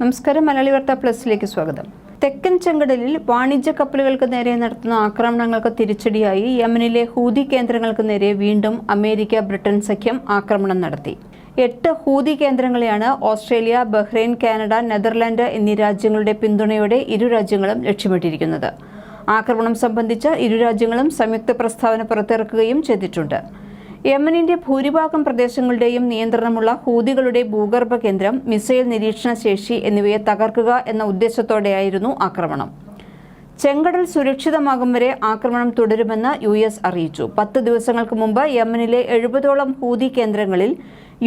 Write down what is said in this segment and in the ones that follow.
നമസ്കാരം മലയാളി വാർത്ത പ്ലസിലേക്ക് സ്വാഗതം. തെക്കൻ ചെങ്കടലിൽ വാണിജ്യ കപ്പലുകൾക്ക് നേരെ നടത്തുന്ന ആക്രമണങ്ങൾക്ക് തിരിച്ചടിയായി യമനിലെ ഹൂതി കേന്ദ്രങ്ങൾക്ക് നേരെ വീണ്ടും അമേരിക്ക ബ്രിട്ടൻ സഖ്യം ആക്രമണം നടത്തി. എട്ട് ഹൂതി കേന്ദ്രങ്ങളെയാണ് ഓസ്ട്രേലിയ ബഹ്റൈൻ കാനഡ നെതർലാൻഡ് എന്നീ രാജ്യങ്ങളുടെ പിന്തുണയോടെ ഇരു രാജ്യങ്ങളും ലക്ഷ്യമിട്ടിരിക്കുന്നത്. ആക്രമണം സംബന്ധിച്ച് ഇരു രാജ്യങ്ങളും സംയുക്ത പ്രസ്താവന പുറത്തിറക്കുകയും ചെയ്തിട്ടുണ്ട്. യമനിന്റെ ഭൂരിഭാഗം പ്രദേശങ്ങളുടെയും നിയന്ത്രണമുള്ള ഹൂതികളുടെ ഭൂഗർഭ കേന്ദ്രം മിസൈൽ നിരീക്ഷണ ശേഷി എന്നിവയെ തകർക്കുക എന്ന ഉദ്ദേശത്തോടെയായിരുന്നു ആക്രമണം. ചെങ്കടൽ സുരക്ഷിതമാകും വരെ ആക്രമണം തുടരുമെന്ന് യു എസ് അറിയിച്ചു. പത്ത് ദിവസങ്ങൾക്ക് മുമ്പ് യമനിലെ എഴുപതോളം ഹൂതി കേന്ദ്രങ്ങളിൽ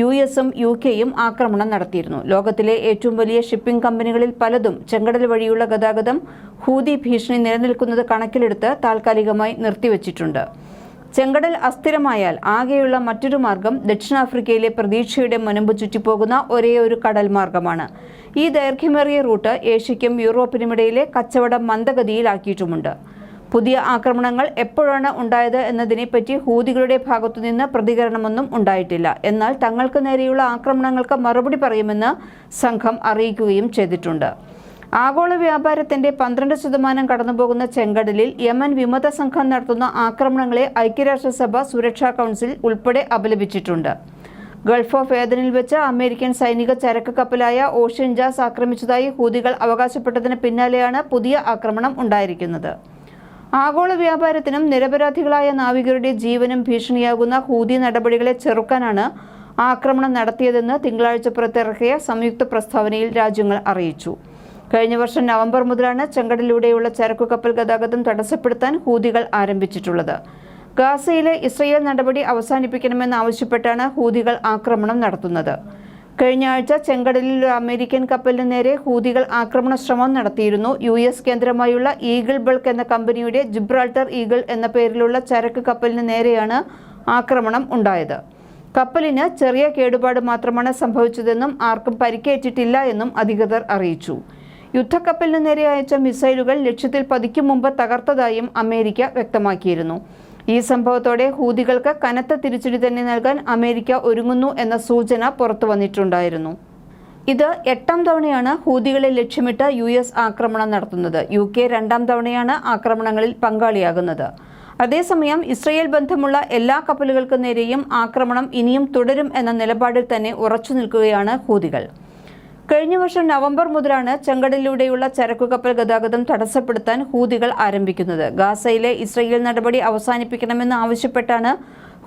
യു എസും യു കെയും ആക്രമണം നടത്തിയിരുന്നു. ലോകത്തിലെ ഏറ്റവും വലിയ ഷിപ്പിംഗ് കമ്പനികളിൽ പലതും ചെങ്കടൽ വഴിയുള്ള ഗതാഗതം ഹൂതി ഭീഷണി നിലനിൽക്കുന്നത് കണക്കിലെടുത്ത് താൽക്കാലികമായി നിർത്തിവച്ചിട്ടുണ്ട്. ചെങ്കടൽ അസ്ഥിരമായാൽ ആകെയുള്ള മറ്റൊരു മാർഗം ദക്ഷിണാഫ്രിക്കയിലെ പ്രതീക്ഷയുടെ മുനമ്പ് ചുറ്റിപ്പോകുന്ന ഒരേ ഒരു കടൽ മാർഗമാണ്. ഈ ദൈർഘ്യമേറിയ റൂട്ട് ഏഷ്യയ്ക്കും യൂറോപ്പിനുമിടയിലെ കച്ചവടം മന്ദഗതിയിലാക്കിയിട്ടുമുണ്ട്. പുതിയ ആക്രമണങ്ങൾ എപ്പോഴാണ് ഉണ്ടായത് എന്നതിനെപ്പറ്റി ഹൂതികളുടെ ഭാഗത്തുനിന്ന് പ്രതികരണമൊന്നും ഉണ്ടായിട്ടില്ല. എന്നാൽ തങ്ങൾക്ക് നേരെയുള്ള ആക്രമണങ്ങൾക്ക് മറുപടി പറയുമെന്ന് സംഘം അറിയിക്കുകയും ചെയ്തിട്ടുണ്ട്. ആഗോള വ്യാപാരത്തിന്റെ പന്ത്രണ്ട് ശതമാനം കടന്നുപോകുന്ന ചെങ്കടലിൽ യമൻ വിമത സംഘം നടത്തുന്ന ആക്രമണങ്ങളെ ഐക്യരാഷ്ട്രസഭ സുരക്ഷാ കൗൺസിൽ ഉൾപ്പെടെ അപലപിച്ചിട്ടുണ്ട്. ഗൾഫ് ഓഫ് ഏദനിൽ വെച്ച് അമേരിക്കൻ സൈനിക ചരക്ക് കപ്പലായ ഓഷ്യൻ ജാസ് ആക്രമിച്ചതായി ഹൂതികൾ അവകാശപ്പെട്ടതിന് പിന്നാലെയാണ് പുതിയ ആക്രമണം ഉണ്ടായിരിക്കുന്നത്. ആഗോള വ്യാപാരത്തിനും നിരപരാധികളായ നാവികരുടെ ജീവനും ഭീഷണിയാകുന്ന ഹൂതി നടപടികളെ ചെറുക്കാനാണ് ആക്രമണം നടത്തിയതെന്ന് തിങ്കളാഴ്ച പുറത്തിറക്കിയ സംയുക്ത പ്രസ്താവനയിൽ രാജ്യങ്ങൾ അറിയിച്ചു. കഴിഞ്ഞ വർഷം നവംബർ മുതലാണ് ചെങ്കടലിലൂടെയുള്ള ചരക്കു കപ്പൽ ഗതാഗതം തടസ്സപ്പെടുത്താൻ ഹൂതികൾ ആരംഭിച്ചിട്ടുള്ളത്. ഗാസയിലെ ഇസ്രയേൽ നടപടി അവസാനിപ്പിക്കണമെന്നാവശ്യപ്പെട്ടാണ് ഹൂതികൾ ആക്രമണം നടത്തുന്നത്. കഴിഞ്ഞ ആഴ്ച ചെങ്കടലിൽ അമേരിക്കൻ കപ്പലിന് നേരെ ഹൂതികൾ ആക്രമണ ശ്രമം നടത്തിയിരുന്നു. യു എസ് കേന്ദ്രമായുള്ള ഈഗിൾ ബൾക്ക് എന്ന കമ്പനിയുടെ ജിബ്രാൾട്ടർ ഈഗിൾ എന്ന പേരിലുള്ള ചരക്ക് കപ്പലിന് നേരെയാണ് ആക്രമണം ഉണ്ടായത്. കപ്പലിന് ചെറിയ കേടുപാട് മാത്രമാണ് സംഭവിച്ചതെന്നും ആർക്കും പരിക്കേറ്റിട്ടില്ല എന്നും അധികൃതർ അറിയിച്ചു. യുദ്ധക്കപ്പലിന് നേരെ അയച്ച മിസൈലുകൾ ലക്ഷ്യത്തിൽ പതിക്കും മുമ്പ് തകർത്തതായും അമേരിക്ക വ്യക്തമാക്കിയിരുന്നു. ഈ സംഭവത്തോടെ ഹൂതികൾക്ക് കനത്ത തിരിച്ചടി തന്നെ നൽകാൻ അമേരിക്ക ഒരുങ്ങുന്നു എന്ന സൂചന പുറത്തു വന്നിട്ടുണ്ടായിരുന്നു. ഇത് എട്ടാം തവണയാണ് ഹൂതികളെ ലക്ഷ്യമിട്ട് യു എസ് ആക്രമണം നടത്തുന്നത്. യു കെ രണ്ടാം തവണയാണ് ആക്രമണങ്ങളിൽ പങ്കാളിയാകുന്നത്. അതേസമയം ഇസ്രയേൽ ബന്ധമുള്ള എല്ലാ കപ്പലുകൾക്ക് നേരെയും ആക്രമണം ഇനിയും തുടരും എന്ന നിലപാടിൽ തന്നെ ഉറച്ചു നിൽക്കുകയാണ് ഹൂതികൾ. കഴിഞ്ഞ വർഷം നവംബർ മുതലാണ് ചെങ്കടലിലൂടെയുള്ള ചരക്കുകപ്പൽ ഗതാഗതം തടസ്സപ്പെടുത്താൻ ഹൂതികൾ ആരംഭിക്കുന്നത്. ഗാസയിലെ ഇസ്രയേൽ നടപടി അവസാനിപ്പിക്കണമെന്ന് ആവശ്യപ്പെട്ടാണ്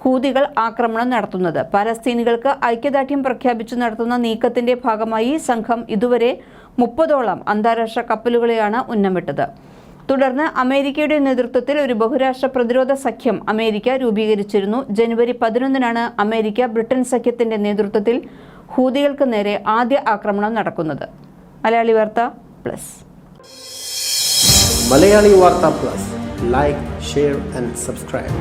ഹൂതികൾ ആക്രമണം നടത്തുന്നത്. പലസ്തീനികൾക്ക് ഐക്യദാർഢ്യം പ്രഖ്യാപിച്ചു നടത്തുന്ന നീക്കത്തിന്റെ ഭാഗമായി സംഘം ഇതുവരെ മുപ്പതോളം അന്താരാഷ്ട്ര കപ്പലുകളെയാണ് ഉന്നമിട്ടത്. തുടർന്ന് അമേരിക്കയുടെ നേതൃത്വത്തിൽ ഒരു ബഹുരാഷ്ട്ര പ്രതിരോധ സഖ്യം അമേരിക്ക രൂപീകരിച്ചിരുന്നു. ജനുവരി പതിനൊന്നിനാണ് അമേരിക്ക ബ്രിട്ടൻ സഖ്യത്തിന്റെ നേതൃത്വത്തിൽ ഹൂതികൾക്ക് നേരെ ആദ്യ ആക്രമണം നടക്കുന്നത്. മലയാളി വാർത്ത പ്ലസ്. മലയാളി വാർത്ത plus. Like share and subscribe